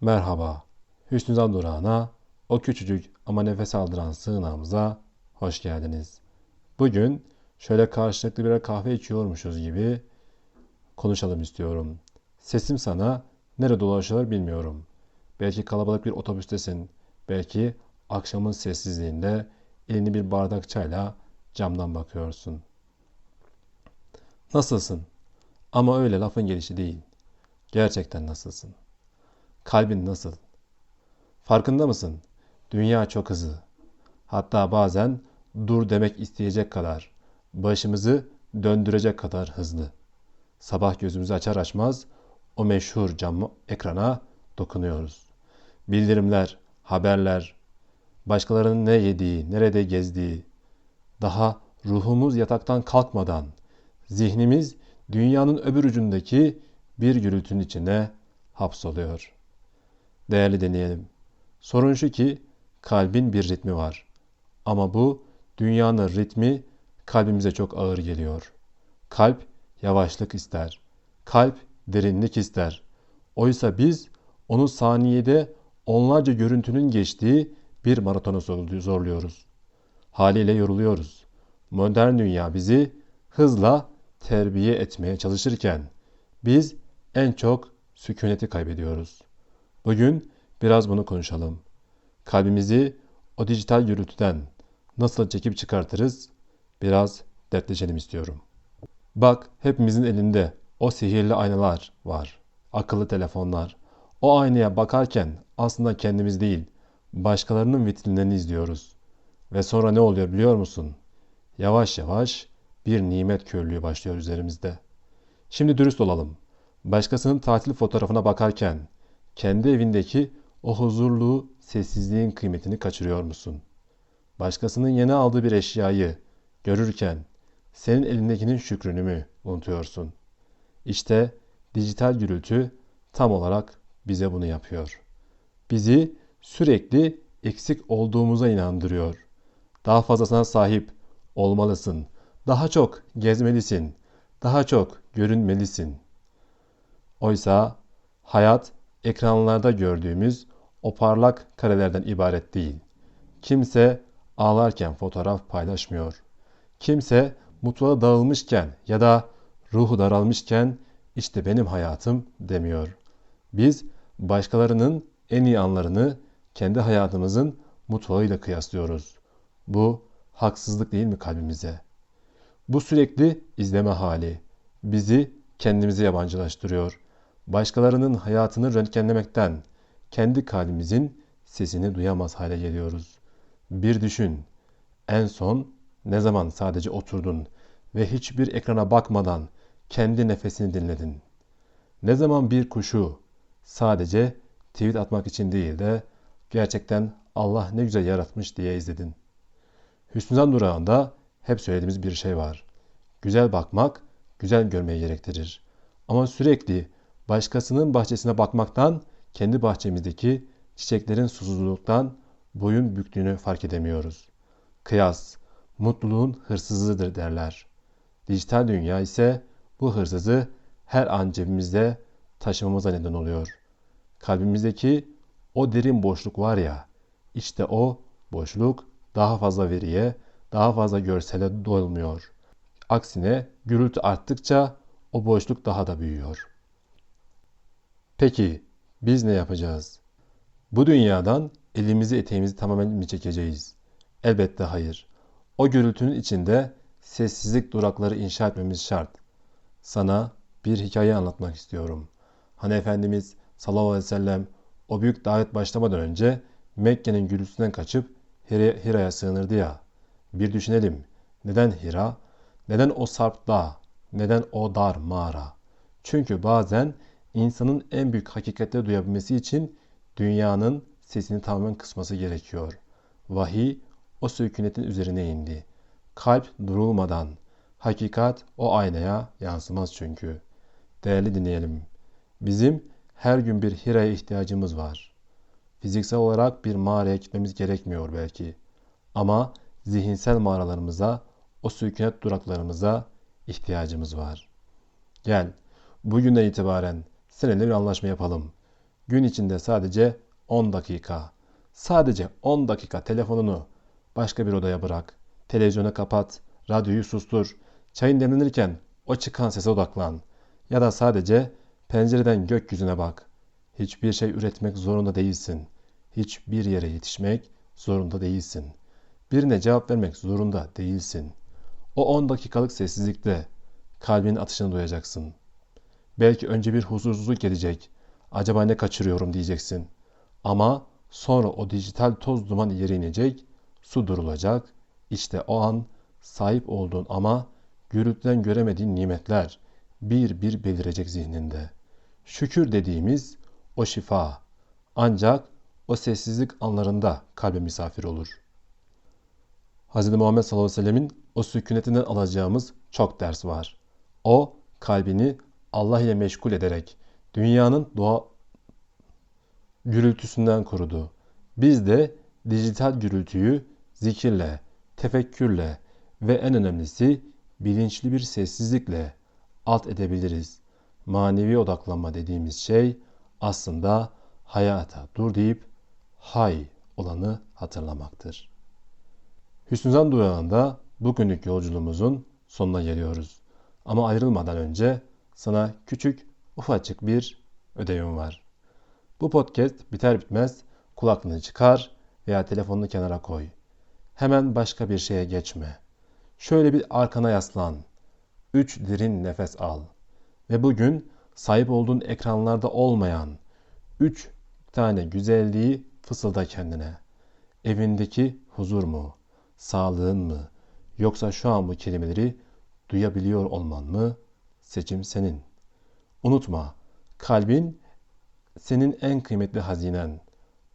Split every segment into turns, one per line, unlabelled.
Merhaba. Hüsnü Zan durağına, o küçücük ama nefes aldıran sığınağımıza hoş geldiniz. Bugün şöyle karşılıklı birer kahve içiyormuşuz gibi konuşalım istiyorum. Sesim sana nerede dolaşılır bilmiyorum. Belki kalabalık bir otobüstesin. Belki akşamın sessizliğinde elini bir bardak çayla camdan bakıyorsun. Nasılsın? Ama öyle lafın gelişi değil. Gerçekten nasılsın? Kalbin nasıl? Farkında mısın? Dünya çok hızlı. Hatta bazen dur demek isteyecek kadar, başımızı döndürecek kadar hızlı. Sabah gözümüzü açar açmaz o meşhur cam ekrana dokunuyoruz. Bildirimler, haberler, başkalarının ne yediği, nerede gezdiği, daha ruhumuz yataktan kalkmadan, zihnimiz dünyanın öbür ucundaki bir gürültünün içine hapsoluyor. Değerli deneyelim. Sorun şu ki kalbin bir ritmi var. Ama bu dünyanın ritmi kalbimize çok ağır geliyor. Kalp yavaşlık ister. Kalp derinlik ister. Oysa biz onu saniyede onlarca görüntünün geçtiği bir maratona zorluyoruz. Haliyle yoruluyoruz. Modern dünya bizi hızla terbiye etmeye çalışırken biz en çok sükuneti kaybediyoruz. Bugün biraz bunu konuşalım. Kalbimizi o dijital gürültüden nasıl çekip çıkartırız? Biraz dertleşelim istiyorum. Bak hepimizin elinde o sihirli aynalar var. Akıllı telefonlar. O aynaya bakarken aslında kendimiz değil, başkalarının vitrinlerini izliyoruz. Ve sonra ne oluyor biliyor musun? Yavaş yavaş bir nimet körlüğü başlıyor üzerimizde. Şimdi dürüst olalım. Başkasının tatil fotoğrafına bakarken kendi evindeki o huzurlu sessizliğin kıymetini kaçırıyor musun? Başkasının yeni aldığı bir eşyayı görürken senin elindekinin şükrünü mü unutuyorsun? İşte dijital gürültü tam olarak bize bunu yapıyor. Bizi sürekli eksik olduğumuza inandırıyor. Daha fazlasına sahip olmalısın. Daha çok gezmelisin. Daha çok görünmelisin. Oysa hayat ekranlarda gördüğümüz o parlak karelerden ibaret değil. Kimse ağlarken fotoğraf paylaşmıyor. Kimse mutfağa dağılmışken ya da ruhu daralmışken işte benim hayatım demiyor. Biz başkalarının en iyi anlarını kendi hayatımızın mutfağıyla kıyaslıyoruz. Bu haksızlık değil mi kalbimize? Bu sürekli izleme hali bizi kendimize yabancılaştırıyor. Başkalarının hayatını röntgenlemekten kendi kalbimizin sesini duyamaz hale geliyoruz. Bir düşün. En son ne zaman sadece oturdun ve hiçbir ekrana bakmadan kendi nefesini dinledin? Ne zaman bir kuşu sadece tweet atmak için değil de gerçekten Allah ne güzel yaratmış diye izledin? Hüsnüzan durağında hep söylediğimiz bir şey var. Güzel bakmak, güzel görmeyi gerektirir. Ama sürekli başkasının bahçesine bakmaktan kendi bahçemizdeki çiçeklerin susuzluktan boyun büktüğünü fark edemiyoruz. Kıyas, mutluluğun hırsızıdır derler. Dijital dünya ise bu hırsızı her an cebimizde taşımamıza neden oluyor. Kalbimizdeki o derin boşluk var ya, işte o boşluk daha fazla veriye, daha fazla görsele dolmuyor. Aksine gürültü arttıkça o boşluk daha da büyüyor. Peki biz ne yapacağız? Bu dünyadan elimizi eteğimizi tamamen mi çekeceğiz? Elbette hayır. O gürültünün içinde sessizlik durakları inşa etmemiz şart. Sana bir hikaye anlatmak istiyorum. Hani Efendimiz sallallahu aleyhi ve sellem o büyük davet başlamadan önce Mekke'nin gürültüsünden kaçıp Hira'ya sığınırdı ya. Bir düşünelim. Neden Hira? Neden o sarp dağ? Neden o dar mağara? Çünkü bazen insanın en büyük hakikatleri duyabilmesi için dünyanın sesini tamamen kısması gerekiyor. Vahiy o sükunetin üzerine indi. Kalp durulmadan, hakikat o aynaya yansımaz çünkü. Değerli dinleyelim. Bizim her gün bir Hira'ya ihtiyacımız var. Fiziksel olarak bir mağaraya gitmemiz gerekmiyor belki. Ama zihinsel mağaralarımıza, o sükunet duraklarımıza ihtiyacımız var. Gel, bugünden itibaren seninle bir anlaşma yapalım. Gün içinde sadece 10 dakika. Sadece 10 dakika telefonunu başka bir odaya bırak. Televizyonu kapat, radyoyu sustur. Çayın demlenirken o çıkan sese odaklan. Ya da sadece pencereden gökyüzüne bak. Hiçbir şey üretmek zorunda değilsin. Hiçbir yere yetişmek zorunda değilsin. Birine cevap vermek zorunda değilsin. O 10 dakikalık sessizlikte kalbinin atışını duyacaksın. Belki önce bir huzursuzluk gelecek. Acaba ne kaçırıyorum diyeceksin. Ama sonra o dijital toz duman yere inecek, su durulacak. İşte o an sahip olduğun ama gürültüden göremediğin nimetler bir bir belirecek zihninde. Şükür dediğimiz o şifa ancak o sessizlik anlarında kalbe misafir olur. Hz. Muhammed sallallahu aleyhi ve sellemin o sükunetinden alacağımız çok ders var. O kalbini Allah ile meşgul ederek dünyanın doğa gürültüsünden korudu. Biz de dijital gürültüyü zikirle, tefekkürle ve en önemlisi bilinçli bir sessizlikle alt edebiliriz. Manevi odaklanma dediğimiz şey aslında hayata dur deyip hay olanı hatırlamaktır. Hüsnüzan durağında bugünlük yolculuğumuzun sonuna geliyoruz. Ama ayrılmadan önce sana küçük ufacık bir ödevim var. Bu podcast biter bitmez kulaklığını çıkar veya telefonunu kenara koy. Hemen başka bir şeye geçme. Şöyle bir arkana yaslan. Üç derin nefes al. Ve bugün sahip olduğun ekranlarda olmayan üç tane güzelliği fısılda kendine. Evindeki huzur mu? Sağlığın mı? Yoksa şu an bu kelimeleri duyabiliyor olman mı? Seçim senin. Unutma, kalbin senin en kıymetli hazinen.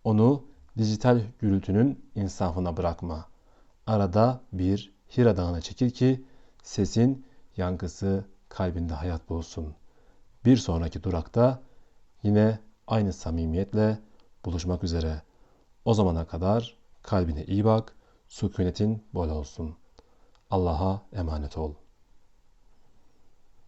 Onu dijital gürültünün insafına bırakma. Arada bir Hira Dağı'na çekil ki sesin yankısı kalbinde hayat bulsun. Bir sonraki durakta yine aynı samimiyetle buluşmak üzere. O zamana kadar kalbine iyi bak, sükunetin bol olsun. Allah'a emanet ol.